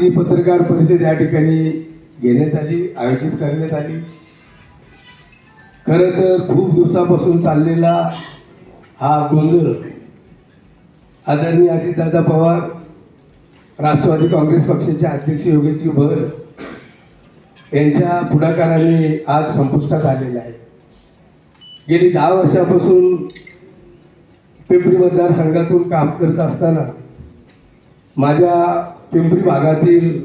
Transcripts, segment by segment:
ती पत्रकार परिषद या ठिकाणी घेण्यात आली आयोजित करण्यात आली. खरं तर खूप दिवसापासून चाललेला हा गोंधळ आदरणीय अजितदादा पवार राष्ट्रवादी काँग्रेस पक्षाचे अध्यक्ष योगेशजी भर यांच्या पुढाकाराने आज संपुष्टात आलेला आहे गेली दहा वर्षापासून पिंपरी मतदारसंघातून काम करत असताना माझ्या पिंपरी भागातील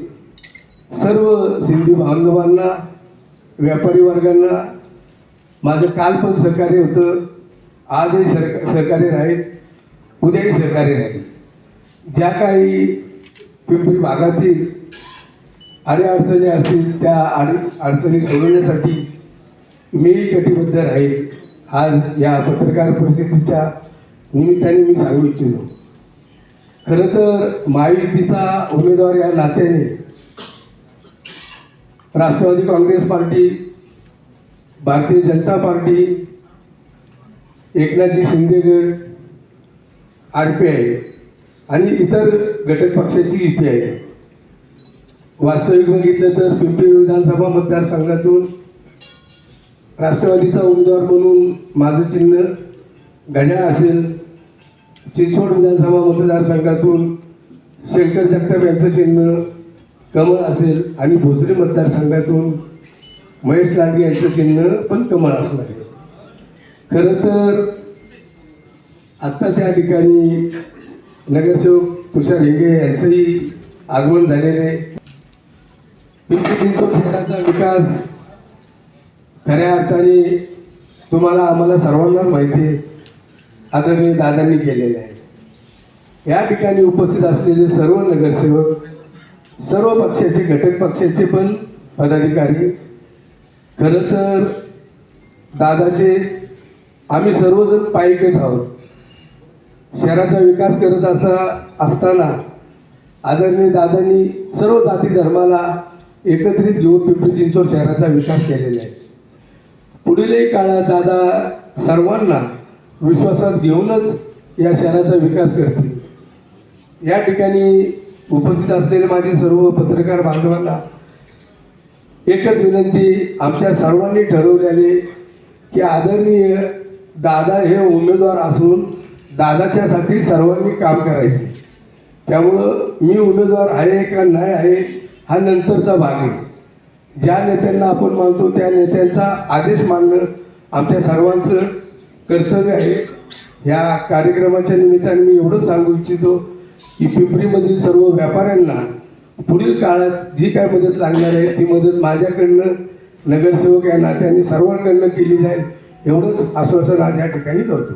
सर्व सिंधी बांधवांना व्यापारी वर्गांना माझं काल पण सहकार्य होतं आजही सर सहकार्य राहील उद्याही सहकार्य राहील. ज्या काही पिंपरी भागातील अडीअडचणी असतील त्या अडी अडचणी सोडवण्यासाठी मी कटिबद्ध राहील. आज या पत्रकार परिषदेच्या निमित्ताने मी सांगू इच्छितो. खरं तर महायुतीचा उमेदवार या नात्याने राष्ट्रवादी काँग्रेस पार्टी भारतीय जनता पार्टी एकनाथजी शिंदेगड आर पी आय आणि इतर घटक पक्षाची युती आहे. वास्तविक बघितलं तर पिंपरी विधानसभा मतदारसंघातून राष्ट्रवादीचा उमेदवार म्हणून माझं चिन्ह घड्याळ असेल चिंचवड विधानसभा मतदारसंघातून शंकर जगताप यांचं चिन्ह कमळ असेल आणि भोसरी मतदारसंघातून महेश लांडगे यांचं चिन्ह पण कमळ असणार आहे. खरं तर आत्ताच्या ठिकाणी नगरसेवक तुषार हिंगे यांचंही आगमन झालेलं आहे. पिंपरी चिंचवड शहराचा विकास खऱ्या अर्थाने तुम्हाला आम्हाला सर्वांनाच माहिती आहे. आदरणीय दादांनी केलेले आहे. या ठिकाणी उपस्थित असलेले सर्व नगरसेवक सर्व पक्षाचे घटक पक्षाचे पण पदाधिकारी खरं तर दादाचे आम्ही सर्वजण पायिकच आहोत. शहराचा विकास करत असता असताना आदरणीय दादांनी सर्व जाती धर्माला एकत्रित घेऊन पिंपरी चिंचवड शहराचा विकास केलेला आहे. पुढीलही काळात दादा सर्वांना विश्वासात घेऊनच या शहराचा विकास करतील. या ठिकाणी उपस्थित असलेले माझे सर्व पत्रकार बांधवांना एकच विनंती आमच्या सर्वांनी ठरवलेले की आदरणीय दादा हे उमेदवार असून दादाच्यासाठी सर्वांनी काम करायचे. त्यामुळं मी उमेदवार आहे का नाही आहे हा नंतरचा भाग आहे. ज्या नेत्यांना आपण मानतो त्या नेत्यांचा आदेश मानणं आमच्या सर्वांचं कर्तव्य आहे. ह्या कार्यक्रमाच्या निमित्ताने मी एवढंच सांगू इच्छितो की पिंपरीमधील सर्व व्यापाऱ्यांना पुढील काळात जी काय मदत लागणार आहे ती मदत माझ्याकडनं नगरसेवक या नात्याने सर्वांकडनं केली जाईल एवढंच आश्वासन आज या ठिकाणी करतो